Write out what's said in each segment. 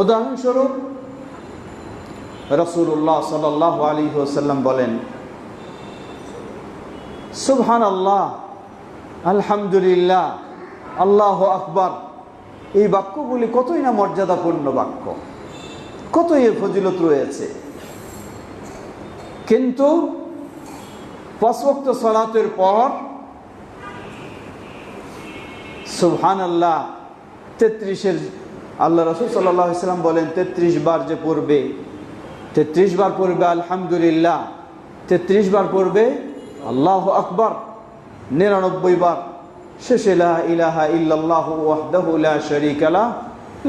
উদাহরণস্বরূপ রসুল্লাহ সাল আলী ওসাল্লাম বলেন সুবহান আল্লাহ আলহামদুলিল্লাহ, আল্লাহ আকবার। এই বাক্যগুলি কতই না মর্যাদাপূর্ণ বাক্য, কতই এর ফজিলত রয়েছে। কিন্তু পাঁচবক্ত সলাতের পর সুবহান আল্লাহ তেত্রিশের আল্লাহ রসুল সাল্লাম বলেন, তেত্রিশ বার যে পড়বে, তেত্রিশ বার পড়বে আলহামদুলিল্লাহ, তেত্রিশ বার পড়বে আল্লাহ আকবর, নিরানব্বই বার, শেষে ইলাহা ইল্লাল্লাহ ওয়াহদাহু লা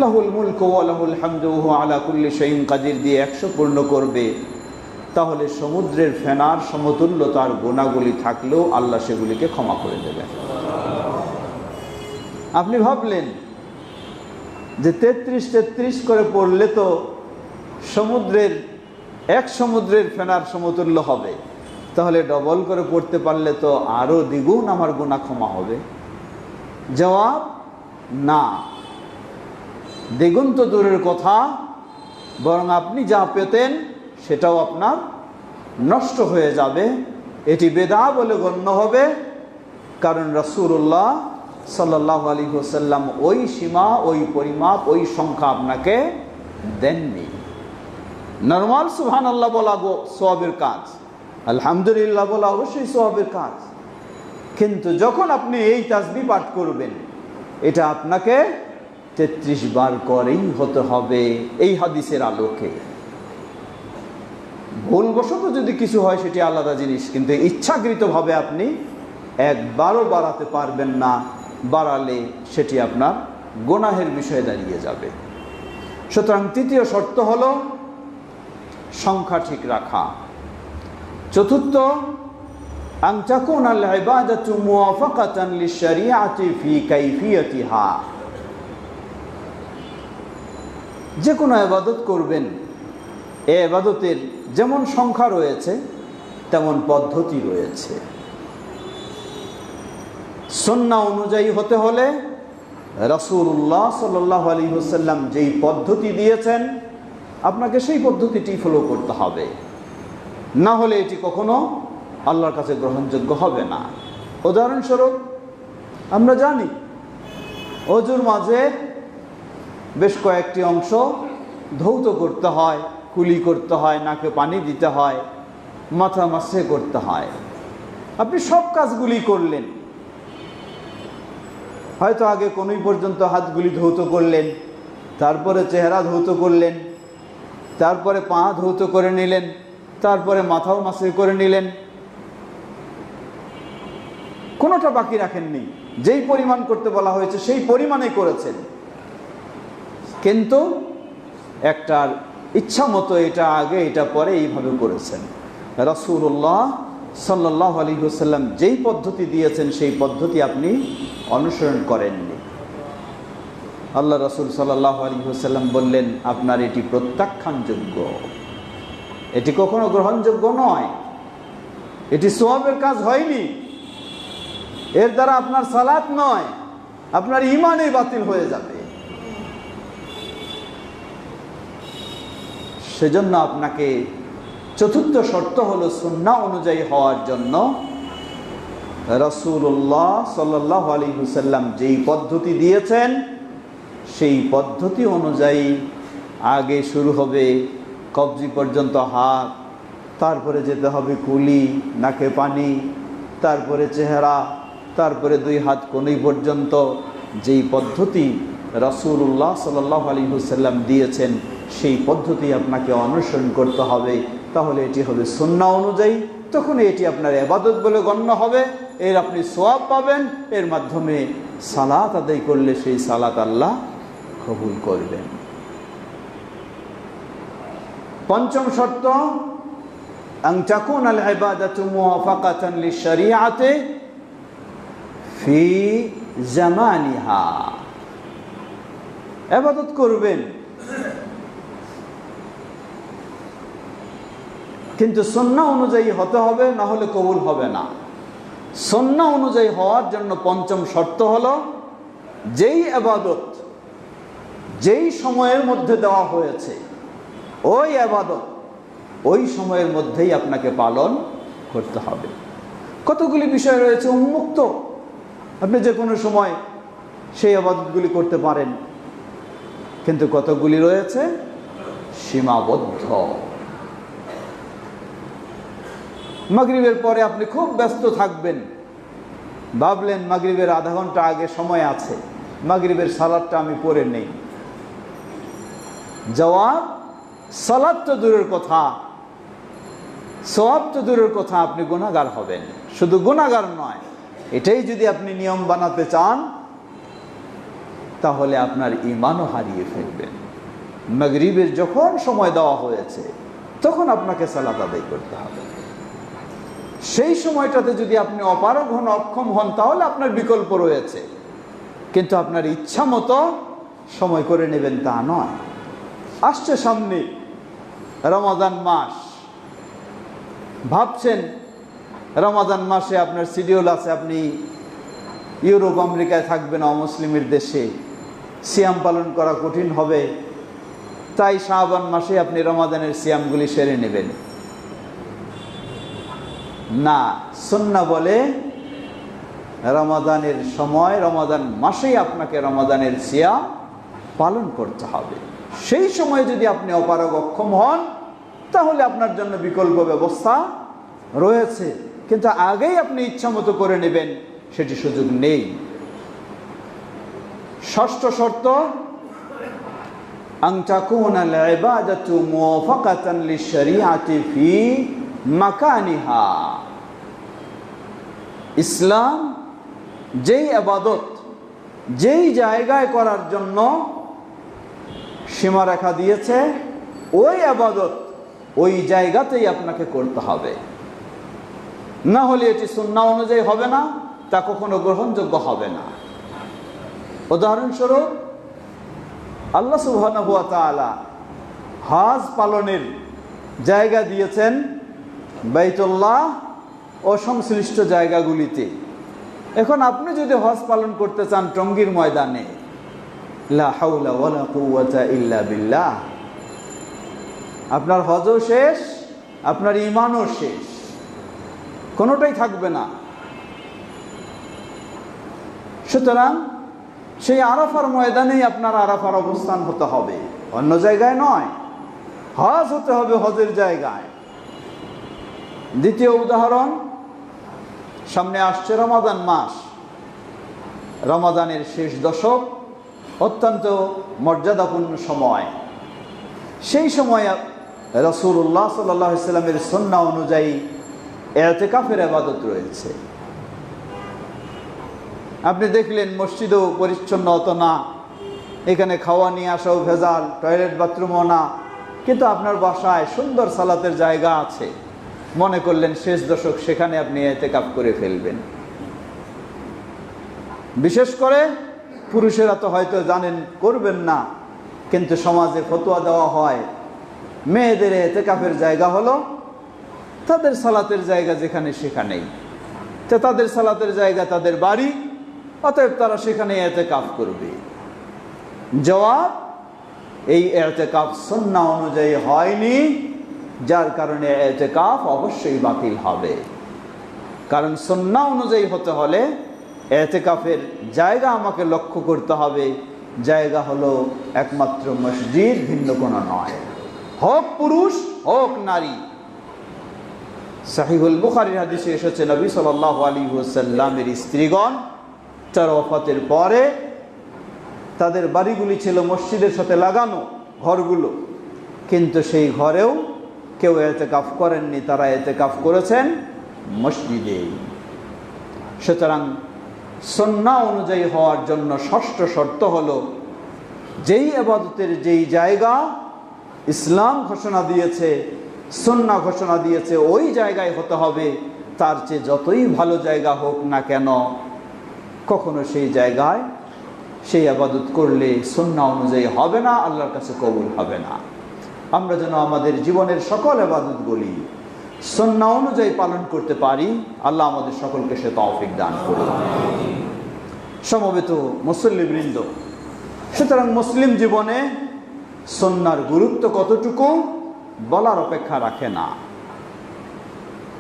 লাহুল মুলকু ওয়া লাহুল হামদু ওয়া হুয়া আলা কুল্লি শাইইন কাদির দিয়ে একশো পূর্ণ করবে। তাহলে সমুদ্রের ফেনার সমতুল্য তার গুণাগুলি থাকলেও আল্লাহ সেগুলিকে ক্ষমা করে দেবেন। আপনি ভাবলেন যে তেত্রিশ তেত্রিশ করে পড়লে তো সমুদ্রের, এক সমুদ্রের ফেনার সমতুল্য হবে। তাহলে ডবল করে পড়তে পারলে তো আরও দ্বিগুণ আমার গুণা ক্ষমা হবে। জবাব, না। দ্বিগুণ তো দূরের কথা, বরং আপনি যা পেতেন সেটাও আপনার নষ্ট হয়ে যাবে। এটি বেদা বলে গণ্য হবে, কারণ রসুল্লাহ সাল্লাহ আলী হোসাল্লাম ওই সীমা, ওই পরিমাপ, ওই সংখ্যা আপনাকে দেননি। নর্মাল সুহান আল্লাহ বলা সোয়াবের কাজ। আলহামদুলিল্লাহ বলা অবশ্যই সোয়াবের কাজ। কিন্তু যখন আপনি এই তাসবি পাঠ করবেন, এটা আপনাকে তেত্রিশ বার করেই হতে হবে এই হাদিসের আলোকে। ভুলবশত যদি কিছু হয়, সেটি আলাদা জিনিস, কিন্তু ইচ্ছাকৃতভাবে আপনি একবারও বাড়াতে পারবেন না। বাড়ালে সেটি আপনার গোনাহের বিষয়ে দাঁড়িয়ে যাবে। সুতরাং তৃতীয় শর্ত হল সংখ্যা ঠিক রাখা। চতুর্থ ফি যে কোনো আবাদত করবেন। এ আবাদতের যেমন সংখ্যা রয়েছে, তেমন পদ্ধতি রয়েছে। সন্না অনুযায়ী হতে হলে রসুল্লাহ সাল্লাহ আলী হুসাল্লাম যেই পদ্ধতি দিয়েছেন, আপনাকে সেই পদ্ধতিটি ফলো করতে হবে। না হলে এটি কখনো আল্লাহর কাছে গ্রহণযোগ্য হবে না। উদাহরণস্বরূপ, আমরা জানি অজুর মাঝে বেশ কয়েকটি অংশ ধৌত করতে হয়, কুলি করতে হয়, নাকে পানি দিতে হয়, মাথা মাসে করতে হয়। আপনি সব কাজগুলি করলেন হয়তো আগে কোনোই পর্যন্ত হাতগুলি ধৌত করলেন, তারপরে চেহারা ধৌত করলেন, তারপরে পা ধৌত করে নিলেন, তারপরে মাথাও মাসে করে নিলেন। কোনোটা বাকি রাখেননি। যেই পরিমাণ করতে বলা হয়েছে সেই পরিমাণে করেছেন। কিন্তু একটার ইচ্ছা মতো এটা আগে, এটা পরে এইভাবে করেছেন। রসুল্লাহ সাল্লাহ আলী হুসাল্লাম যেই পদ্ধতি দিয়েছেন, সেই পদ্ধতি আপনি অনুসরণ করেননি। আল্লাহ রসুল সাল্লাহ আলী হুসাল্লাম বললেন, আপনার এটি প্রত্যাখ্যানযোগ্য। এটি কখনো গ্রহণযোগ্য নয়। এটি সোয়াবের কাজ হয়নি। এর দ্বারা আপনার সালাত নয়, আপনার ইমানই বাতিল হয়ে যাবে। সেজন্য আপনাকে চতুর্থ শর্ত হলো সুন্না অনুযায়ী হওয়ার জন্য রসুল্লাহ সাল্লাহ আলী হুসাল্লাম যেই পদ্ধতি দিয়েছেন, সেই পদ্ধতি অনুযায়ী আগে শুরু হবে কবজি পর্যন্ত হাত, তারপরে যেতে হবে কুলি, নাকে পানি, তারপরে চেহারা, তারপরে দুই হাত কোনই পর্যন্ত। যেই পদ্ধতি রসুল্লাহ সাল্লাহ আলী হুসাল্লাম দিয়েছেন, সেই পদ্ধতি আপনাকে অনুসরণ করতে হবে। তাহলে এটি হবে সন্না অনুযায়ী। তখন এটি আপনার এবাদত বলে গণ্য হবে। এর আপনি সোয়াব পাবেন। এর মাধ্যমে সালাত আদায় করলে সেই সালাত আল্লাহ কবুল করবেন। পঞ্চম শর্ত, আং চাকুন আল ইবাদাতু মুওয়াফাকাতান লিশরিয়াতে ফি জামানিহা। এবাদত করবেন। কিন্তু সন্না অনুযায়ী হতে হবে, না হলে কবুল হবে না। সন্না অনুযায়ী হওয়ার জন্য পঞ্চম শর্ত হল, যেই আবাদত, যেই সময়ের মধ্যে দেওয়া হয়েছে, ওই আবাদত, ওই সময়ের মধ্যেই আপনাকে পালন করতে হবে। কতগুলি বিষয় রয়েছে উন্মুক্ত। আপনি যে কোনো সময় সেই আবাদতগুলি করতে পারেন, কিন্তু কতগুলি রয়েছে? সীমাবদ্ধ। মাগরিবের পরে আপনি খুব ব্যস্ত থাকবেন। ভাবলেন মাগরিবের আধা ঘণ্টা আগে সময় আছে। মাগরিবের সালাদটা আমি পরে নেই। জবাব, সালাদ তো দূরের কথা। সব তো দূরের কথা, আপনি গুণাগার হবেন। শুধু গুণাগার নয়, এটাই যদি আপনি নিয়ম বানাতে চান, তাহলে আপনার ইমানও হারিয়ে ফেলবেন। মাগরিবের যখন সময় দেওয়া হয়েছে, তখন আপনাকে সালাদ আদায় করতে হবে। সেই সময়টাতে যদি আপনি অপারগ হন অক্ষম হন, তাহলে আপনার বিকল্প রয়েছে। কিন্তু আপনার ইচ্ছা মতো সময় করে নেবেন তা নয়। আসছে সামনে রমাদান মাস। ভাবছেন, রমাদান মাসে আপনার শিডিউল আছে, আপনি ইউরোপ, আমেরিকায় থাকবেন, অমুসলিমের দেশে। সিয়াম পালন করা কঠিন হবে। তাই শাহবান মাসে আপনি রমাদানের সিয়ামগুলি সেরে নেবেন। না সন্না বলে রমাদানের সময়, রমাদান মাসেই আপনাকে রমাদানের সিয়া পালন করতে হবে। সেই সময় যদি আপনি অপারগ অক্ষম হন, তাহলে আপনার জন্য বিকল্প ব্যবস্থা রয়েছে। কিন্তু আগেই আপনি ইচ্ছামতো করে নেবেন, সেটি সুযোগ নেই। ষষ্ঠ শর্ত আংটাকুন আল ইবাদাতু মুওয়াফাকাতান লিশ শরিআতি ফি মাকানিহা। ইসলাম যেই আবাদত, যেই জায়গায় করার জন্য সীমারেখা দিয়েছে, ওই আবাদত, ওই জায়গাতেই আপনাকে করতে হবে। না হলে এটি সুন্না অনুযায়ী হবে না, তা কখনো গ্রহণযোগ্য হবে না। উদাহরণস্বরূপ, আল্লাহ সুবাহ হাজ পালনের জায়গা দিয়েছেন বাইতুল্লাহ ও সংশ্লিষ্ট জায়গাগুলিতে। এখন আপনি যদি হজ পালন করতে চান টঙ্গীর ময়দানে ইল্লা বিল্লাহ। আপনার হজও শেষ, আপনার ইমানও শেষ। কোনোটাই থাকবে না। সুতরাং সেই আরাফার ময়দানেই আপনার আরাফার অবস্থান হতে হবে। অন্য জায়গায় নয়। হজ হতে হবে হজের জায়গায়। দ্বিতীয় উদাহরণ, সামনে আসছে রমাদান মাস। রমাদানের শেষ দশক, অত্যন্ত মর্যাদাপূর্ণ সময়। সেই সময় রসুল্লাহ সাল্লাহ ইসলামের সন্না অনুযায়ী এতেকাফের আবাদত রয়েছে। আপনি দেখলেন মসজিদও পরিচ্ছন্ন অত না, এখানে খাওয়া নিয়ে আসাও ভেজাল, টয়লেট বাথরুমও না, কিন্তু আপনার বাসায় সুন্দর সালাতের জায়গা আছে। মনে করলেন শেষ দশক সেখানে আপনি এতে কাপ করে ফেলবেন। বিশেষ করে পুরুষেরা তো হয়তো জানেন, করবেন না, কিন্তু সমাজে ফতোয়া দেওয়া হয়। মেয়েদের এতে কাপের জায়গা হলো তাদের সালাতের জায়গা যেখানে সেখানেই। তো তাদের সালাতের জায়গা তাদের বাড়ি, অতএব তারা সেখানে এতে কাপ করবে। জবাব, এই এতে কাপ সন্না অনুযায়ী হয়নি। যার কারণে এতে কাপ অবশ্যই বাতিল হবে। কারণ সন্না অনুযায়ী হতে হলে এতে কাপের জায়গা আমাকে লক্ষ্য করতে হবে। জায়গা হলো একমাত্র মসজিদ, ভিন্ন কোনো নয়। হোক পুরুষ, হোক নারী। সাহিহুল বুখারির হাদিসে এসেছে, নবী সাল আলী হুসাল্লামের স্ত্রীগণ চার অফাতের পরে তাদের বাড়িগুলি ছিল মসজিদের সাথে লাগানো ঘরগুলো। কিন্তু সেই ঘরেও কেউ এতে কাফ করেননি, তারা এতে কাফ করেছেন মসজিদে। সুতরাং সন্না অনুযায়ী হওয়ার জন্য ষষ্ঠ শর্ত হলো, যেই আবাদতের যেই জায়গা ইসলাম ঘোষণা দিয়েছে সন্না ঘোষণা দিয়েছে, ওই জায়গায় হতে হবে, তার চেয়ে যতই ভালো জায়গা হোক না কেন, কখনো সেই জায়গায় সেই আবাদত করলে সন্না অনুযায়ী হবে না, আল্লাহর কাছে কবুল হবে না। আমরা যেন আমাদের জীবনের সকল আবাদতগুলি সন্না অনুযায়ী পালন করতে পারি। আল্লাহ আমাদের সকলকে সে তৌফিক দান করুন। সমবেত মুসল্লিবৃন্দ, সুতরাং মুসলিম জীবনে সন্ন্যার গুরুত্ব কতটুকু বলার অপেক্ষা রাখে না।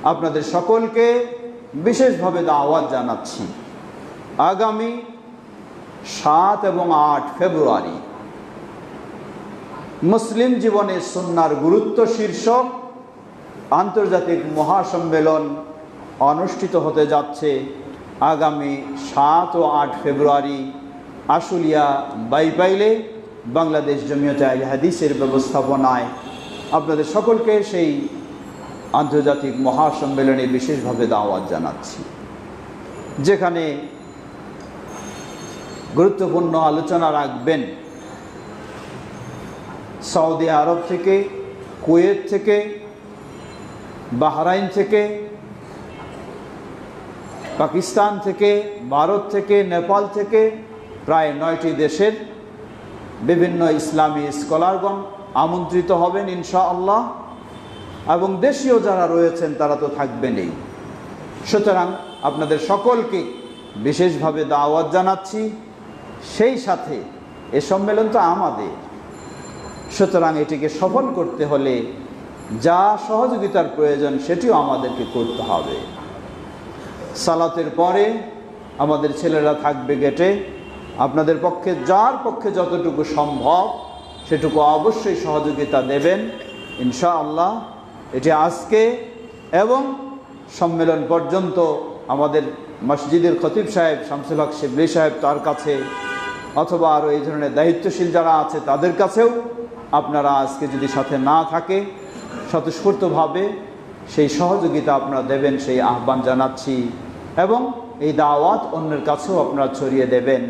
আপনাদের সকলকে বিশেষভাবে দাওয়াত জানাচ্ছি। আগামী সাত এবং আট ফেব্রুয়ারি মুসলিম জীবনে সন্ন্যার গুরুত্ব শীর্ষক আন্তর্জাতিক মহাসম্মেলন অনুষ্ঠিত হতে যাচ্ছে আগামী সাত ও আট ফেব্রুয়ারি আশুলিয়া বাইপাইলে বাংলাদেশ জমিয়তে আল হাদিসের ব্যবস্থাপনায়। আপনাদের সকলকে সেই আন্তর্জাতিক মহাসম্মেলনে বিশেষভাবে দাওয়াত জানাচ্ছি। যেখানে গুরুত্বপূর্ণ আলোচনা রাখবেন সৌদি আরব থেকে, কুয়েত থেকে, বাহরাইন থেকে, পাকিস্তান থেকে, ভারত থেকে, নেপাল থেকে প্রায় নয়টি দেশের বিভিন্ন ইসলামী স্কলারগণ আমন্ত্রিত হবেন ইনশাআল্লাহ। এবং দেশীয় যারা রয়েছেন, তারা তো থাকবেনই। সুতরাং আপনাদের সকলকে বিশেষভাবে দাওয়াত জানাচ্ছি। সেই সাথে এ সম্মেলন তো আমাদের। সুতরাং এটিকে সফল করতে হলে যা সহযোগিতার প্রয়োজন সেটিও আমাদেরকে করতে হবে। সালাতের পরে আমাদের ছেলেরা থাকবে গেটে। আপনাদের পক্ষে, যার পক্ষে যতটুকু সম্ভব সেটুকু অবশ্যই সহযোগিতা দেবেন, ইনশাআল্লাহ। এটি আজকে এবং সম্মেলন পর্যন্ত আমাদের মসজিদের খতিব সাহেব, শামসুল হক শিবলি সাহেব তার কাছে অথবা আরও এই ধরনের দায়িত্বশীল যারা আছে তাদের কাছেও আপনারা আজকে যদি সাথে না থাকে, স্বতঃস্ফূর্তভাবে সেই সহযোগিতা আপনারা দেবেন, সেই আহ্বান জানাচ্ছি এবং এই দাওয়াত অন্যের কাছেও আপনারা ছড়িয়ে দেবেন।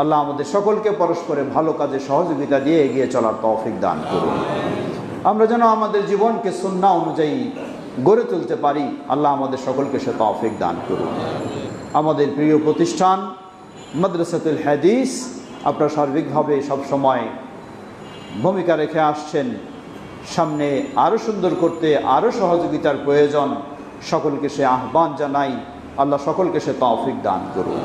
আল্লাহ আমাদের সকলকে পরস্পরে ভালো কাজে সহযোগিতা দিয়ে এগিয়ে চলার তৌফিক দান করুন। আমরা যেন আমাদের জীবনকে সুন্না অনুযায়ী গড়ে তুলতে পারি, আল্লাহ আমাদের সকলকে সে তৌফিক দান করুন। আমাদের প্রিয় প্রতিষ্ঠান মাদ্রাসাতুল হাদিস আপনারা সার্বিকভাবে সবসময় ভূমিকা রেখে আসছেন সামনে আরও সুন্দর করতে আরও সহযোগিতার প্রয়োজন সকলকে সে আহ্বান জানাই আল্লাহ সকলকে সে তৌফিক দান করুন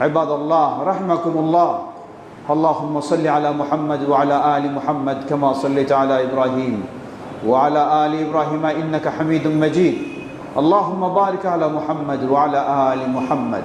عباد الله رحمكم الله اللهم صل على محمد وعلى آل محمد كما صليت على إبراهيم وعلى آل إبراهيم إنك حميد مجيد اللهم بارك على محمد وعلى آل محمد